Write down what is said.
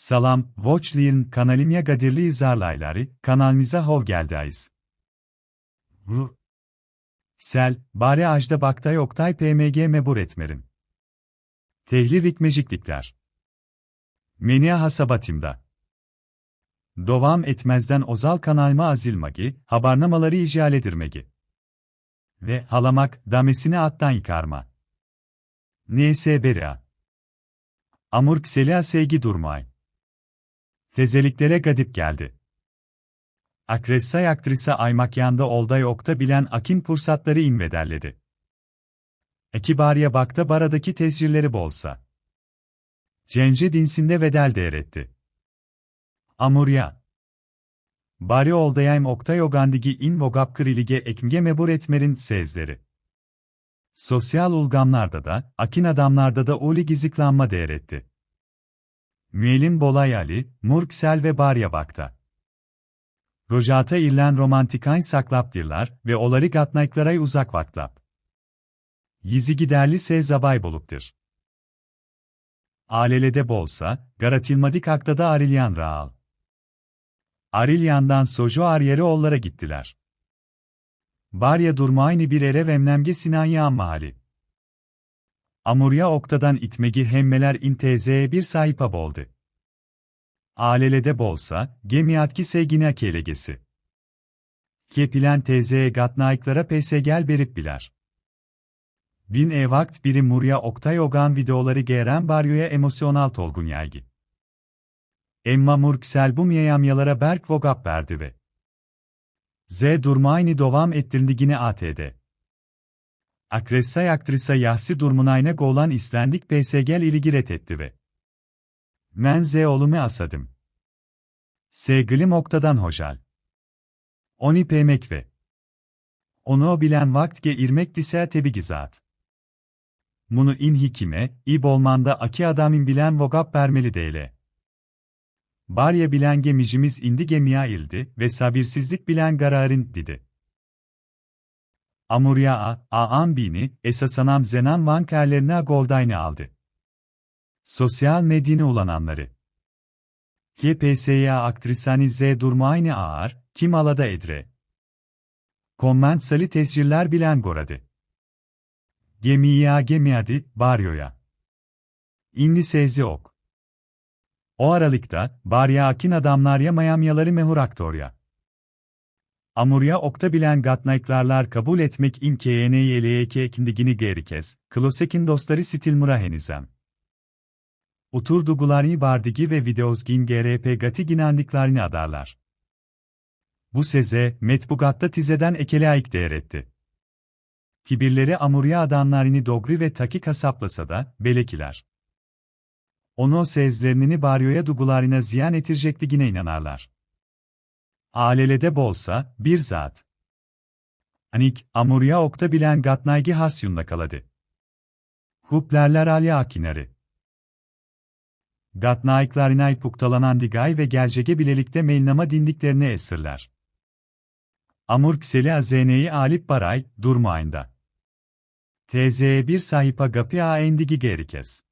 Salam, Watchli'nin kanalimya gadirli izarlayları, kanalimize hov geldiyiz. Ru. Sel, bari ajda baktay oktay pmg mebur etmerin. Tehli rikmejiklikler. Menia hasabatimda. Dovam etmezden ozal kanalma azilmagi, habarnamaları icale edirmegi. Ve halamak, damesini attan yıkarma. Neyse beria. Amurk selia sevgi durmay. Tezeliklere gadip geldi. Akressay aktrisa aymakyanda olday okta bilen akin pursatları invedelledi. Ekibariye bakta baradaki tescilleri bolsa. Cence dinsinde vedel değeretti. Amurya. Bari oldayayım oktay ogandigi in vogap krilige ekmge mebur etmerin sezleri. Sosyal ulgamlarda da, akin adamlarda da uli giziklanma değeretti. Müelim Bolay Ali, Murksel ve Baryabak'ta. Rojata irlen romantikayn saklaptırlar ve olari gatnayklaray uzak vaklap. Yizi giderli se zabay boluptur. Alelede bolsa, garatilmadik akta da Arilyan raal. Arilyan'dan Sojo Aryeri ollara gittiler. Barya durma aynı bir ere vemnemge Sinanya mahali. Amurya oktadan itmegi hemmeler in tezeye bir sahipa boldu. Alelede bolsa, gemiyatki sevgine kelegesi. Kepilen tezeye gatnaiklara pesegel berip biler. Bin evakt biri Murya Oktay Ogan videoları geren baryoya emosyonal tolgun yaygi. Emma Murksel bu miyamyalara berk vogap verdi ve Z durmayni dovam ettirndigine ATD. Akressay aktrisa Yahsi Durmunayna golan islendik PSGL iligiret etti ve Men Z olumu asadım. Sevgilim oktadan hojal. Oni pemek ve onu bilen vaktge irmek dise tebi gizat. Munu in hikime, i bolmanda aki adamin bilen vogap vermeli deyle. Barya bilen gemicimiz indi gemiya ildi ve sabirsizlik bilen gararin dedi. Amurya a, a ambini, esasanam zenan vankerlerine goldayne aldı. Sosyal medyine ulananları. GPS'ya aktrisani Z durmayne ağır, kim alada edre. Komment sali tesciller bilen goradı. Gemiya gemiyadi, baryoya. İnli sezi ok. O aralıkta, barya akin adamlar ya mayamyaları mehur aktorya. Amurya okta bilen gatnayklarlar kabul etmek imkeyene kindigini gerikes, klosekin dostları stilmura henizem. Uturdugularni bardigi ve videozgin grp gati ginandiklarni adarlar. Bu seze, metbugatta tizeden ekele ayık değeretti. Kibirleri amurya adamlarını dogri ve taki kasaplasa da, belekiler. Onu sezlerini baryoya dugularına ziyan etirecekligine inanarlar. Alelede bolsa, bir zat. Anik, amurya okta bilen gatnaygi hasyunla kaladı. Huplerler alya akinarı. Gatnayklarınay puktalanan digay ve gelcege bilelikte meylnama dindiklerini esirler. Amur kseli azeneyi alip baray, durmayında. TZ'ye bir sahipa gapi a endigi gerikes.